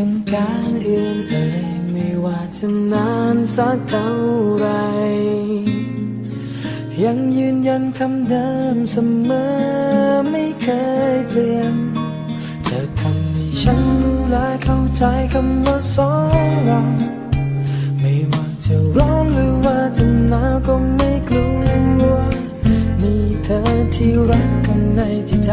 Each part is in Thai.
ต้งการเอื่นเอ่ยไม่ว่าจะนานสักเท่าไรยังยืนยันคำเดิมเสมอไม่เคยเปลี่ยน เธอทำให้ฉันรู้และเข้าใจคำว่าสองเราไม่ว่าจะร้อนหรือว่าจะหนาวก็ไม่กลัวมีเธอที่รักกันในที่ใจ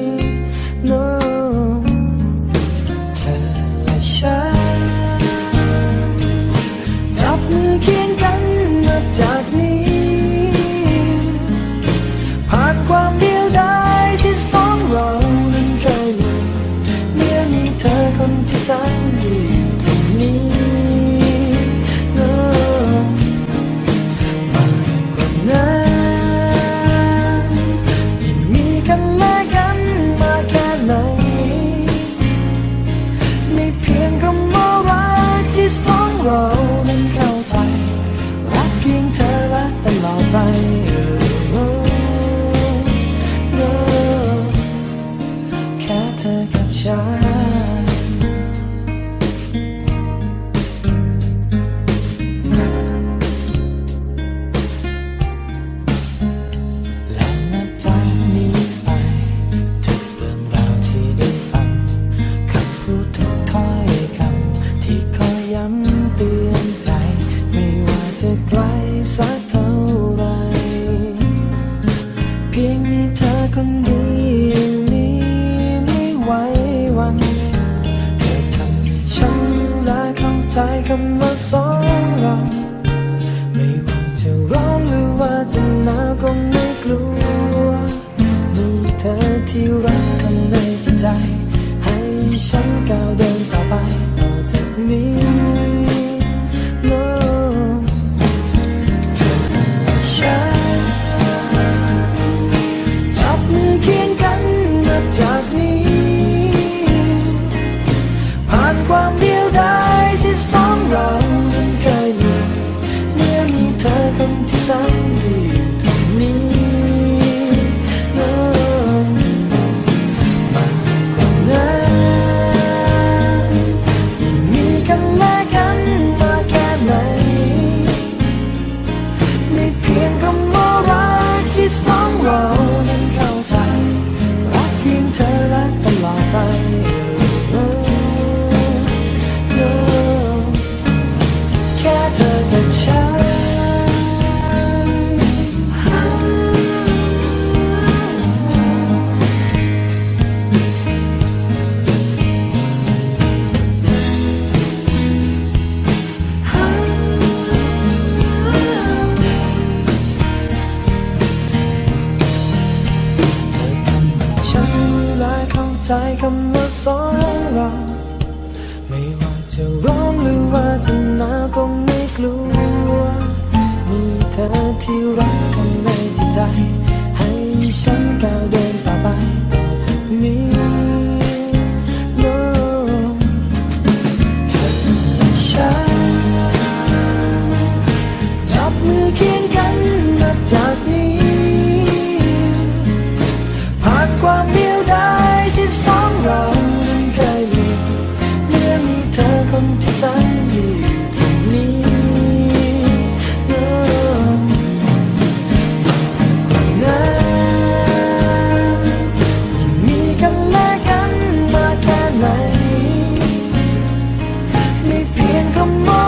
กที่สองเรานั้นเข้าใจ รักเพียงเธอและตลอดไปแค่เธอกับฉัน สักเท่าไร เพียงมีเธอคนเดียวนี้ไม่ไหววัน เธอทำให้ฉันรู้และเข้าใจคำว่าสองเรา ไม่ว่าจะร้อนหรือว่าจะหนาวก็ไม่กลัว มีเธอที่รักข้างในใจ ให้ฉันก้าวเดินต่อไปต่อจากนี้ คนที่แสนดี ใจคำว่าสองเรา ไม่ว่าจะร้อนหรือว่าจะหนาวก็ไม่กลัว มีเธอที่รักข้างในที่ใจ ให้ฉันก้าวเดิน 정말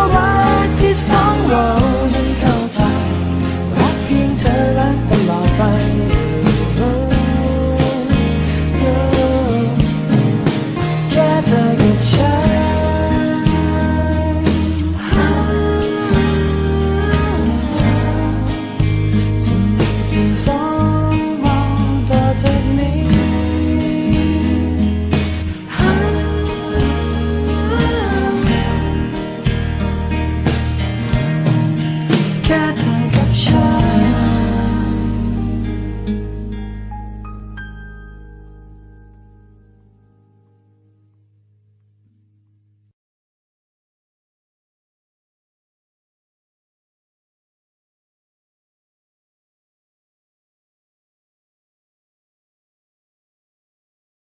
cat. Eye.